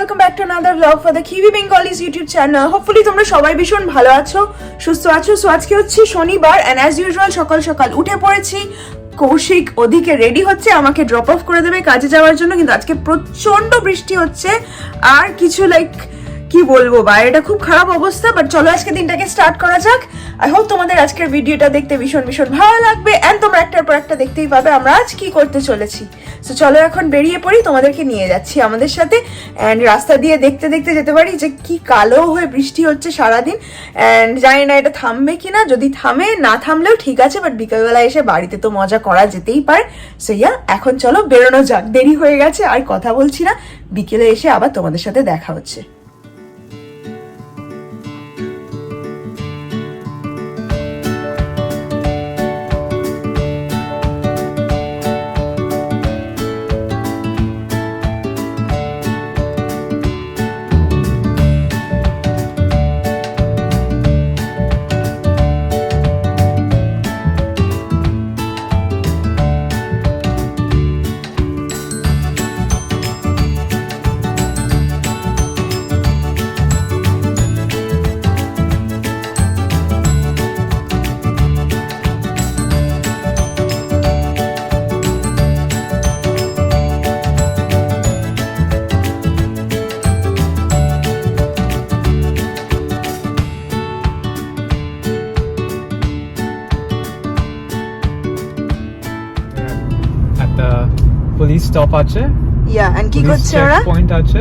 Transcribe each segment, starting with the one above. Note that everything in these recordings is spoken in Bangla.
Welcome back to another blog for the Kiwi Bengalis YouTube channel hopefully তোমরা সবাই ভীষণ ভালো আছো, সুস্থ আছো। সো আজকে হচ্ছে শনিবার অ্যান্ড অ্যাজ ইউজুয়াল সকাল সকাল উঠে পড়েছি। কৌশিক ওদিকে রেডি হচ্ছে, আমাকে ড্রপ অফ করে দেবে কাজে যাওয়ার জন্য। কিন্তু আজকে প্রচণ্ড বৃষ্টি হচ্ছে। আর কিছু লাইক কি বলব বাইরেটা খুব খারাপ অবস্থা বাট চলো আজকে দিনটাকে স্টার্ট করা যাক। আই হোপ তোমাদের আজকের ভিডিওটা দেখতে ভীষণ ভীষণ ভালো লাগবে অ্যান্ড তোমরা একটার পর একটা দেখতেই পাবে আমরা আজ কি করতে চলেছি। সো চলো এখন বেরিয়ে পড়ি, তোমাদেরকে নিয়ে যাচ্ছি আমাদের সাথে অ্যান্ড রাস্তা দিয়ে দেখতে দেখতে যেতে পারি যে কি কালো হয়ে বৃষ্টি হচ্ছে সারাদিন। অ্যান্ড জানি না এটা থামবে কি না যদি থামে, না থামলেও ঠিক আছে বাট বিকালবেলা এসে বাড়িতে তো মজা করা যেতেই পারে। সো ইয়া এখন চলো বেরোনো যাক, দেরি হয়ে গেছে, আর কথা বলছি না। বিকেলে এসে আবার তোমাদের সাথে দেখা হচ্ছে। স্টপ আছে। ইয়া অ্যান্ড কি করছে ওরা? পয়েন্ট আছে।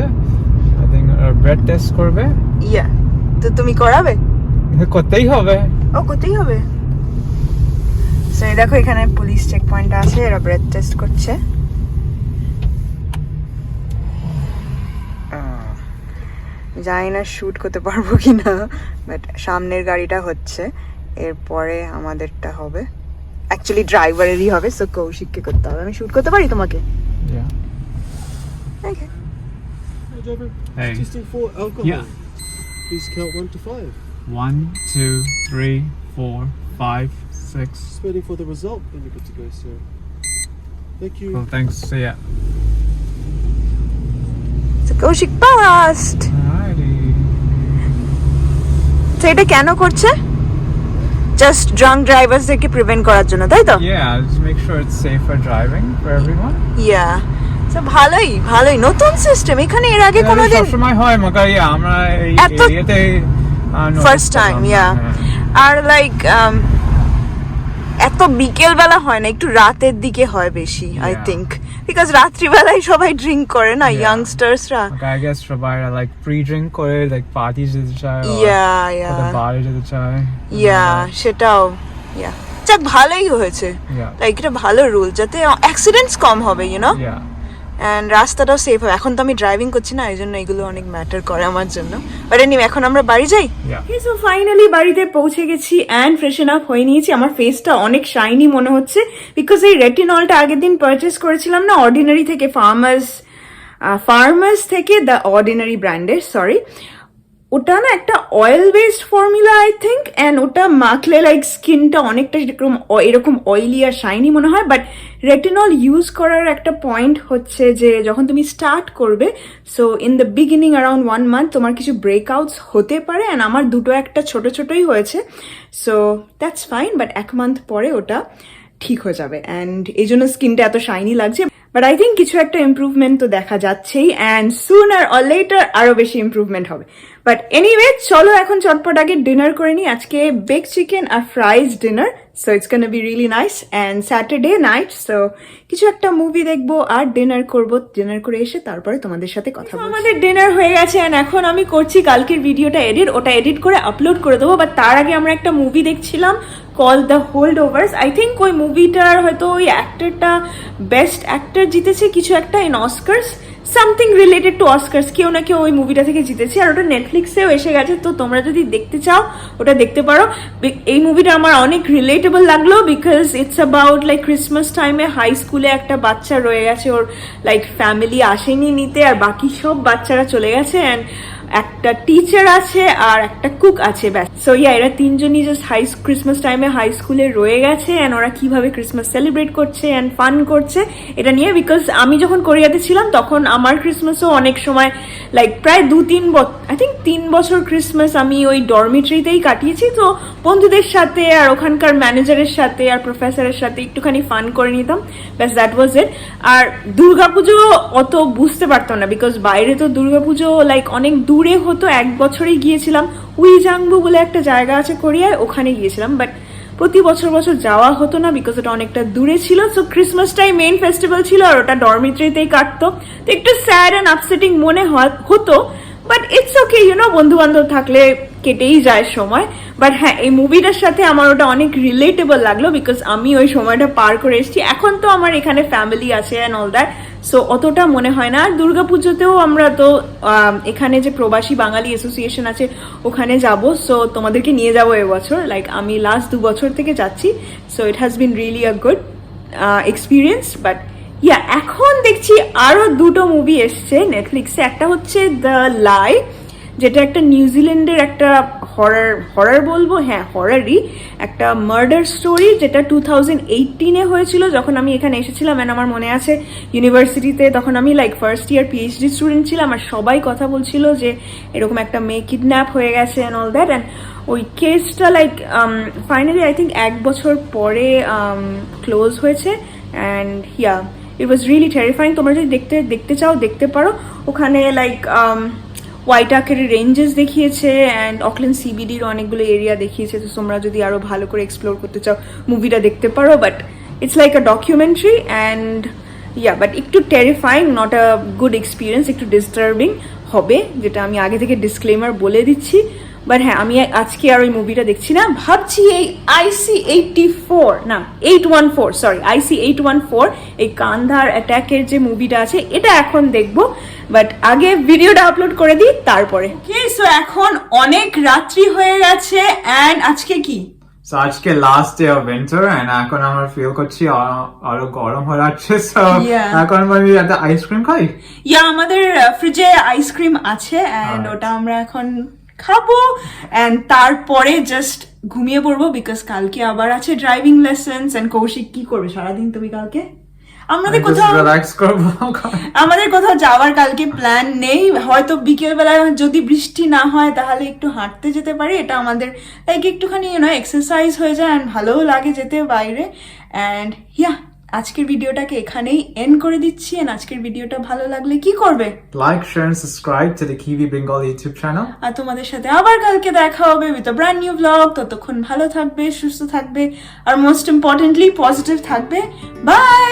আই থিং ব্রেড টেস্ট করবে। ইয়া তো তুমি করাবে? করতেই হবে। ও করতেই হবে। সো এই দেখো এখানে পুলিশ চেক পয়েন্ট আছে এরা ব্রেথ টেস্ট করছে। জানি না শ্যুট করতে পারব কি না বাট সামনের গাড়িটা হচ্ছে। এরপরে আমাদেরটা হবে। অ্যাকচুয়ালি ড্রাইভারেরই হবে সো কৌশিককে করতে হবে। আমি শ্যুট করতে পারি তোমাকে? Yeah. Okay. Hey, driver. Hey. Testing for alcohol. Yeah. Please count one to five. One, two, three, four, five, six. Just waiting for the result, then you're good to go, sir. Thank you. Well, thanks. See ya. So Kaushik past Alrighty. তো এটা কেন করছে জাস্ট ড্রাঙ্ক ড্রাইভারসদেরকে প্রিভেন্ট করার জন্য তাই তো? Yeah, just make sure it's safer driving for everyone. ইয়া তো ভালোই ভালোই। নতুন সিস্টেম এখানে এর আগে কোনোদিন সবসময় হয় ইয়া আমরা এই এরিয়াতে ফার্স্ট টাইম ইয়া আর লাইক এত বিকেল বেলা হয় না একটু রাতের দিকে হয় বেশি আই Yeah. বিকজ রাত্রিবেলায় সবাই ড্রিঙ্ক করে না. ইয়াংস্টার্সরা আই গেস সবাই লাইক প্রি ড্রিঙ্ক করে লাইক পার্টি যেতে চায় ইয়া ইয়া বারে যেতে চায় ইয়া সেটাও ইয়া যাক ভালোই হয়েছে. লাইক এটা ভালো রুল যাতে অ্যাক্সিডেন্টস কম হবে ইউ নো. অ্যান্ড রাস্তাটাও সেফ হবে। এখন তো আমি ড্রাইভিং করছি না এই জন্য এগুলো অনেক ম্যাটার করে আমার জন্য। বাট এনিও এখন আমরা বাড়ি যাই? Yeah. সো ফাইনালি বাড়িতে পৌঁছে গেছি অ্যান্ড ফ্রেশন আপ হয়ে নিয়েছি। আমার ফেসটা অনেক শাইনি মনে হচ্ছে। বিকজ এই রেটিনলটা আগের দিন পারচেস করেছিলাম না অর্ডিনারি থেকে ফার্মার্স ফার্মার্স থেকে দ্য অর্ডিনারি ব্র্যান্ডের সরি ওটা না একটা oil based formula I think and ওটা মাখলে লাইক স্কিনটা অনেকটা এরকম এরকম অয়েলি আর শাইনি মনে হয় বাট রেটিনল ইউজ করার একটা পয়েন্ট হচ্ছে যে যখন তুমি স্টার্ট করবে so in the beginning around one month তোমার কিছু ব্রেকআউটস হতে পারে অ্যান্ড আমার দুটো একটা ছোট ছোটই হয়েছে সো দ্যাটস ফাইন বাট এক মান্থ পরে ওটা ঠিক হয়ে যাবে অ্যান্ড এই জন্য স্কিনটা এত শাইনি লাগছে। বাট আই থিঙ্ক কিছু একটা ইম্প্রুভমেন্ট তো দেখা যাচ্ছেই and soon or all later আরও বেশি ইম্প্রুভমেন্ট হবে। বাট এনিওয়ে চলো এখন চটপট আগে ডিনার করে নিই। আজকে বেগ chicken R fries dinner so it's can be really nice and Saturday night so কিছু একটা মুভি দেখব আর ডিনার করব। ডিনার করে এসে তারপরে তোমাদের সাথে কথা আমাদের ডিনার হয়ে গেছে অ্যান্ড এখন আমি করছি, কালকের ভিডিওটা এডিট ওটা এডিট করে আপলোড করে দেবো। বাট তার আগে আমরা একটা মুভি দেখছিলাম call the Holdovers I think ওই মুভিটার হয়তো ওই অ্যাক্টরটা বেস্ট অ্যাক্টর জিতেছে। কিছু একটা in Oscars something related to Oscars. কেউ না কেউ ওই মুভিটা থেকে জিতেছে। আর ওটা নেটফ্লিক্সেও এসে গেছে। তো তোমরা যদি দেখতে চাও, ওটা দেখতে পারো। এই মুভিটা আমার অনেক রিলেটেবল লাগল because it's about like Christmas টাইমে হাই স্কুলে একটা বাচ্চা রয়ে গেছে। ওর লাইক ফ্যামিলি আসেনি নিতে। আর বাকি সব বাচ্চারা চলে গেছে। অ্যান্ড একটা টিচার আছে আর একটা কুক আছে, ব্যাস। সো ইয়া এরা তিনজনই জাস্ট হাই ক্রিসমাস টাইমে হাই স্কুলে রয়ে গেছে অ্যান্ড ওরা কীভাবে ক্রিসমাস সেলিব্রেট করছে অ্যান্ড ফান করছে এটা নিয়ে বিকজ আমি যখন কোরিয়াতে ছিলাম, তখন আমার ক্রিসমাসও অনেক সময় লাইক প্রায় দু তিন বছর আই থিঙ্ক তিন বছর ক্রিসমাস আমি ওই ডরমিটরিতেই কাটিয়েছি। তো বন্ধুদের সাথে আর ওখানকার ম্যানেজারের সাথে আর প্রফেসরের সাথে একটুখানি ফান করে নিতাম। ব্যাস দ্যাট ওয়াজ ইট আর দুর্গাপুজো অত বুঝতে পারতাম না বিকজ বাইরে তো দুর্গাপুজো লাইক অনেক দূরে হতো এক বছরেই গিয়েছিলাম। উইজাংবু বলে একটা জায়গা আছে কোরিয়ায় ওখানে গিয়েছিলাম। বাট প্রতি বছর বছর যাওয়া হতো না বিকজ ওটা অনেকটা দূরে ছিল। সো ক্রিসমাসটাই মেইন ফেস্টিভ্যাল ছিল আর ওটা ডরমিটরিতেই কাটতো। তো একটু স্যাড অ্যান্ড আপসেটিং মনে হয়- হতো। বাট ইটস ওকে ইউনো বন্ধু বান্ধব থাকলে কেটেই যায় সময়। বাট হ্যাঁ এই মুভিটার সাথে আমার ওটা অনেক রিলেটেবল লাগল বিকজ আমি ওই সময়টা পার করে এসেছি। এখন তো আমার এখানে ফ্যামিলি আছে অ্যান্ড অল দ্যাট সো অতটা মনে হয় না। আর দুর্গাপুজোতেও আমরা তো এখানে যে প্রবাসী বাঙালি অ্যাসোসিয়েশন আছে, ওখানে যাব। সো তোমাদেরকে নিয়ে যাব এবছর। লাইক আমি লাস্ট দু বছর থেকে যাচ্ছি। So it has been really a good experience but yeah এখন দেখছি আরও দুটো মুভি এসছে নেটফ্লিক্সে একটা হচ্ছে দ্য লাই যেটা একটা নিউজিল্যান্ডের একটা হরার হরার বলব? হ্যাঁ হরারই একটা মার্ডার স্টোরি যেটা টু থাউজেন্ড এইটিনে হয়েছিল, যখন আমি এখানে এসেছিলাম অ্যান্ড আমার মনে আছে ইউনিভার্সিটিতে তখন আমি like first year PhD student ছিলাম আর সবাই কথা বলছিল যে এরকম একটা মেয়ে কিডন্যাপ হয়ে গেছে অ্যান্ড অল দ্যাট অ্যান্ড ওই কেসটা লাইক ফাইনালি আই থিঙ্ক এক বছর পরে ক্লোজ হয়েছে and yeah it was really terrifying তোমরা যদি দেখতে দেখতে চাও, দেখতে পারো। ওখানে লাইক হোয়াইটাকের রেঞ্জেস দেখিয়েছে অ্যান্ড অকল্যান্ড সিবিডির অনেকগুলো এরিয়া দেখিয়েছে। তো তোমরা যদি আরও ভালো করে এক্সপ্লোর করতে চাও মুভিটা দেখতে পারো। But it's like a documentary and yeah but একটু terrifying not a good experience একটু ডিস্টার্বিং হবে, যেটা আমি আগে থেকে ডিসক্লেমার বলে দিচ্ছি। বাট হ্যাঁ আমি আজকে আর ওই মুভিটা দেখছি না। ভাবছি এই আইসি এইটটি ফোর না eight one four sorry IC eight one four এই কান্ধার অ্যাটাকের যে মুভিটা আছে, এটা এখন দেখব। বাট আগে ভিডিওটা আপলোড করে দিই তারপরে। ওকে সো এখন অনেক রাত্রি হয়ে গেছে অ্যান্ড আজকে কি? আজকে last day of winter end এখন আমরা ফিল করছি আরও গরম হয়ে যাচ্ছে সো এখন আমি একটা আইসক্রিম খাই? ইয়া আমাদের ফ্রিজে আইসক্রিম আছে Alright. ওটা আমরা এখন খাব অ্যান্ড তারপরে জাস্ট ঘুমিয়ে পড়ব বিকজ কালকে আবার আছে ড্রাইভিং লেসেন্স এন্ড কৌশিক কি করবে? সারাদিন তুমি কালকে? আমাদের কোথাও আমাদের কোথাও যাওয়ার কালকে প্ল্যান নেই। হয়তো বিকেল বেলায় যদি বৃষ্টি না হয় তাহলে একটু হাঁটতে যেতে পারি। এটা আমাদের লাইক একটুখানি ইউনো এক্সারসাইজ হয়ে যায় অ্যান্ড ভালোও লাগে যেতে বাইরে। অ্যান্ড ইয়া আজকের ভিডিওটাকে এখানেই এন্ড করে দিচ্ছি। অ্যান্ড আজকের ভিডিওটা ভালো লাগলে কি করবে? Like share and subscribe to the Kiwi Bengal YouTube channel আর তোমাদের সাথে আবার কালকে দেখা হবে with a brand new blog ততক্ষণ ভালো থাকবে সুস্থ থাকবে আর মোস্ট ইম্পর্টেন্টলি পজিটিভ থাকবে। বাই